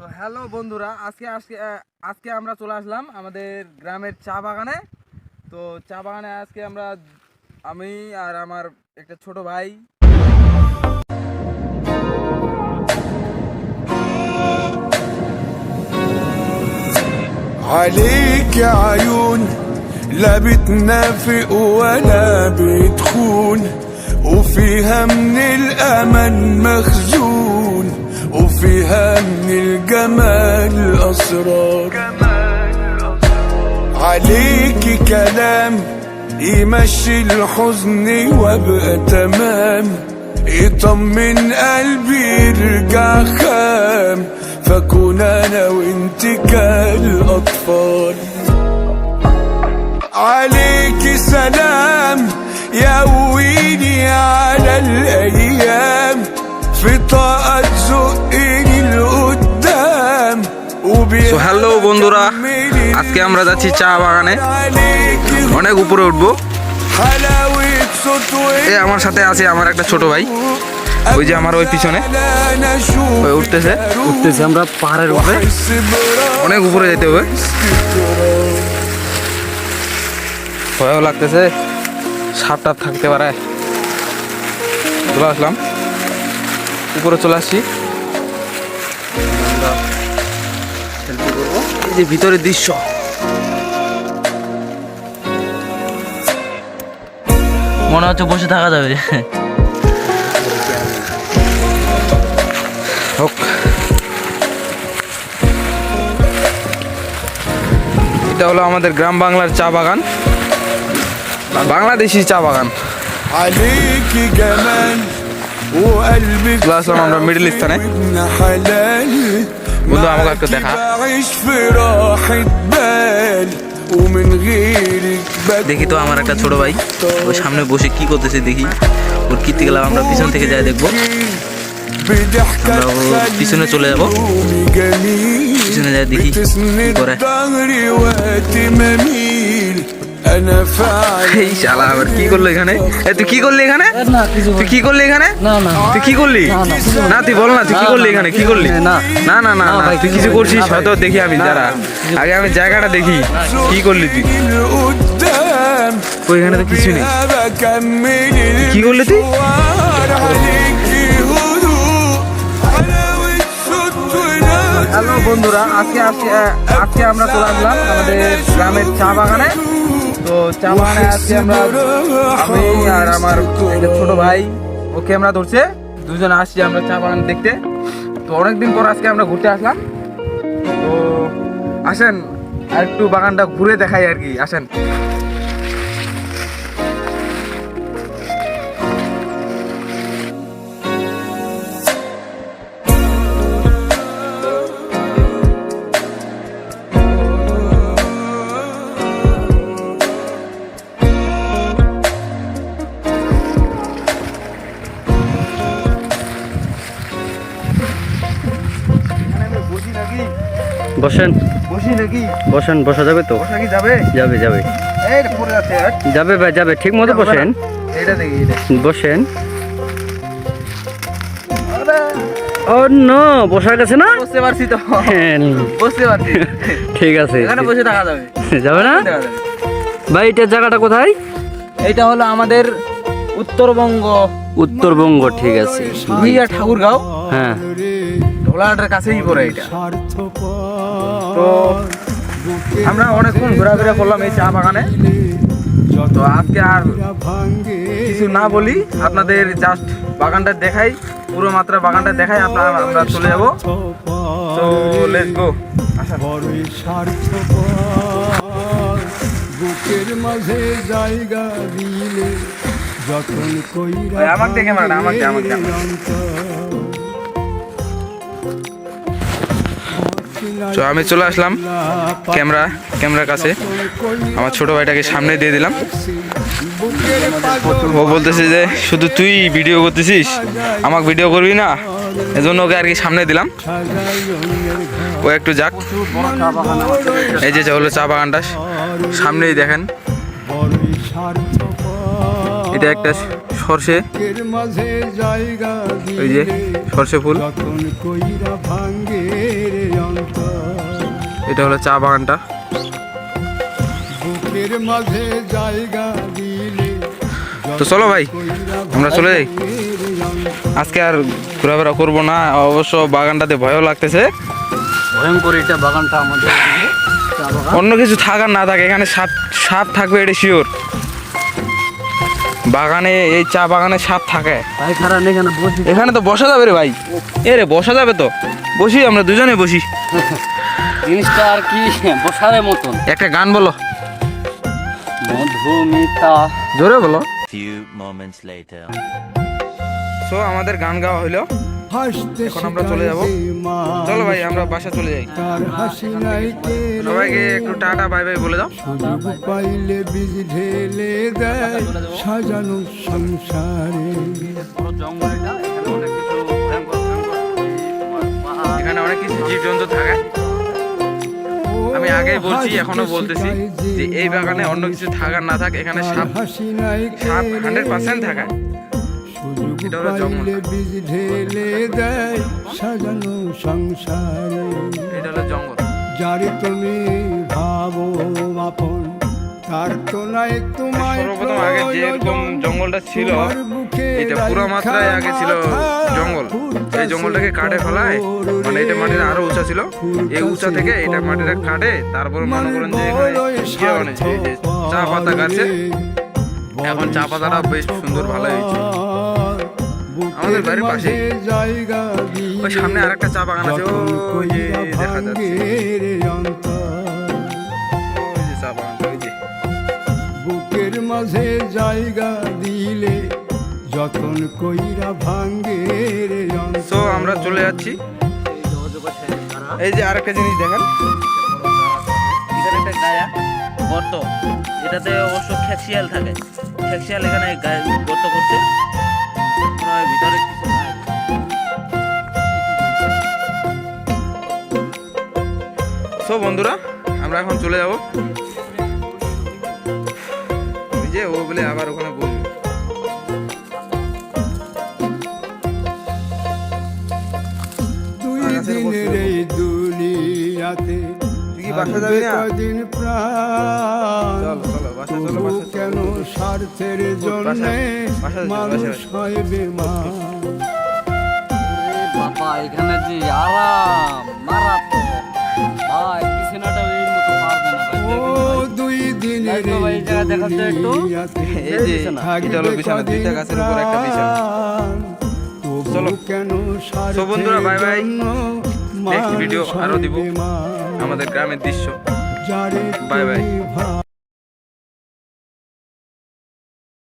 তো হ্যালো বন্ধুরা আজকে আজকে আহ, আজকে আমরা চলে আসলাম আমাদের গ্রামের চা বাগানে তো চা বাগানে আজকে আমরা আমি আর আমার একটা ছোট ভাই عليك يا عيون لا بتنافق ولا بتخون وفيها من الأمل مخزون وفيها من الجمال أسرار. عليك كلام يمشي الحزن وابقى تمام. يطمن قلبي يرجع خام. فكون أنا وإنت كالأطفال. عليك سلام يقويني على الأيام. في طاقة لقدام তো হ্যালো বন্ধুরা। আজকে আমরা যাচ্ছি চা বাগানে। অনেক উপরে উঠবো। এ আমার সাথে আছে আমার একটা ছোট ভাই। ওই যে আমার ওই পিছনে। ওই উঠতেছে। উঠতেছি আমরা পাহাড়ের উপরে। অনেক উপরে যেতে হবে। ভয়ও লাগতেছে। সাপ টাপ থাকতে পারে। চলে আসলাম। উপরে চলে আসছি। এই যে ভিতরের দৃশ্য। মনে হচ্ছে বসে থাকা যাবে। হোক। এটা হলো আমাদের গ্রাম বাংলার চা বাগান। বাংলাদেশি চা বাগান। আমরা মিডল স্থানে বন্ধু আমাকে একটা দেখা। দেখি তো আমার একটা ছোট ভাই ওর সামনে বসে কি করতেছে দেখি। ওর কীর্তি গেলাম আমরা পিছন থেকে যাই দেখব। পিছনে চলে যাব। পিছনে যাই দেখি করে। কি করল এখানে? তুই কি করলি এখানে? তুই কি করলি এখানে? তুই কি করলি? না তুই বল না তুই কি করলি এখানে? কি করলি? না না। না না তুই কিছু করছিস? হয়তো দেখি আমি যারা আগে আমি জায়গাটা দেখি কি করলি তুই? ওইখানে তো কিছু নেই। কি করলি তুই? হ্যালো বন্ধুরা আজকে আজকে আজকে আমরা চলে আসলাম আমাদের গ্রামের চা বাগানে। তো চা আজকে আমরা। আমি আর আমার ছোট ভাই ওকে আমরা ধরছে। দুজন আসছি আমরা চা বাগান দেখতে। তো অনেকদিন পর আজকে আমরা ঘুরতে আসলাম। তো আসেন আর একটু বাগানটা ঘুরে দেখাই আর কি আসেন। বসেন। বসি নাকি? বসেন বসা যাবে তো? বসা কি যাবে? যাবে যাবে। এই পড়ে যাচ্ছে যাবে ভাই যাবে ঠিক মতো বসেন। এটা দেখি বসেন। ও নো বসার কাছে না? পারছি তো। হ্যাঁ, পারছি। ঠিক আছে। এখানে বসে থাকা যাবে। যাবে না? ভাই এটার জায়গাটা কোথায়? এইটা হলো আমাদের উত্তরবঙ্গ। উত্তরবঙ্গ ঠিক আছে। ভুইয়া ঠাকুরগাঁও। হ্যাঁ। ঢোলাহাটের কাছেই পড়ে এটা। তো আমরা অনেকক্ষণ ঘোরাফেরা করলাম এই চা বাগানে। তো আজকে আর কিছু না বলি আপনাদের জাস্ট বাগানটা দেখাই পুরো মাত্রা বাগানটা দেখাই আপনারা আমরা চলে যাব। তো লেটস গো বুকের মাঝে জায়গা দিলে যখন আমাকে দেখে মারা আমাকে আমাকে। তো আমি চলে আসলাম ক্যামেরা, ক্যামেরার কাছে। আমার ছোট ভাইটাকে সামনে দিয়ে দিলাম। ও বলতেছে যে, শুধু তুই ভিডিও করতেছিস? আমাকে ভিডিও করবি না? এজন্য ওকে আর কি সামনে দিলাম। ও একটু যাক। এই যে হলো চা বাগানটা। সামনেই দেখেন। এটা একটা সর্ষে। ওই যে সর্ষে ফুল। এটা হলো চা বাগানটা। বুকের মাঝে জায়গা দিলে তো চলো ভাই আমরা চলে যাই। আজকে আর ঘোরাফেরা করব না অবশ্য বাগানটাতে ভয়ও লাগতেছে। ভয়ঙ্কর এটা বাগানটা আমাদের। এদিকে, চা বাগান। অন্য কিছু থাকার না থাকে এখানে সাপ সাপ থাকবে এটা শিওর বাগানে এই চা বাগানে সাপ থাকে। এখানে এখানে তো বসা যাবে রে ভাই। এ রে বসা যাবে তো। বসি আমরা দুজনে বসি। জিনিসটা আর কি বসারের মতন। একটা গান বলো। মধুমিতা। জোরে বলো। Few moments later. সো আমাদের গান গাওয়া হইল। হাসতে এখন আমরা চলে যাব। চলো ভাই আমরা বাসা চলে যাই। সবাইকে একটু টাটা বাই বাই বলে দাও। পাইলে বীজ ঢেলে দেয়। সাজানো সংসারে। জীবজন্তু থাকে। আমি আগেই বলছি এখনও বলতেছি যে এই বাগানে অন্য কিছু থাকার না থাক এখানে সাপ সাপ হান্ড্রেড পার্সেন্ট থাকে। সুযোগ এটা হলো জঙ্গল। পাইলে বীজ ঢেলে দেয় সাজানো সংসার। এটা হলো জঙ্গল। যারে তুমি ভাবো আপন সর্বপ্রথম আগে যেরকম। জঙ্গলটা ছিল এটা পুরো মাত্রায় আগে ছিল জঙ্গল। এই জঙ্গলটাকে কাটে ফেলায় মানে এটা মাটির আরও উঁচা ছিল। এই উঁচা থেকে এটা মাটিটা কাটে তারপর মনে করেন যে এখানে চা পাতা গাছে এখন চা পাতাটা বেশ সুন্দর ভালো হয়েছে। আমাদের বাড়ির। জায়গা ওই সামনে আরেকটা চা বাগান আছে ওই যে দেখা যাচ্ছে। বুকের মাঝে জায়গা দিলে যতন কইরা ভাঙ্গে রে সো আমরা চলে যাচ্ছি। এই যে আরেকটা জিনিস দেখেন। এখানে একটা গায়া গর্ত। এটাতে অবশ্য খ্যাকশিয়াল থাকে। খ্যাকশিয়াল এখানে গায়ে গর্ত করছে। ভিতরে কিছু সো বন্ধুরা আমরা এখন চলে যাব। যে ও বলে আবার ওখানে বলবে দুই দিনের এই দুনিয়াতে তুই কি বাসা যাবি না? দিন প্রাণ? চলো, চলো, বাসা চলো, তবু বাসা। চলো। কেন স্বার্থের জন্য বাসায়, বাসায় মানুষ হয় বেমান বাবা এখানে যে আরাম মারাত্মক। ভাই বিছানাটা দুই দিনের দেখো ভাই, এই জায়গা দেখাও তো একটু। এই যে এটা হলো বিছানা দুইটা গাছের উপর একটা বিছানা চলো। চলো বন্ধুরা, bye bye. নেক্সট ভিডিও আরও দিব। আমাদের গ্রামের দৃশ্য বাই ভা-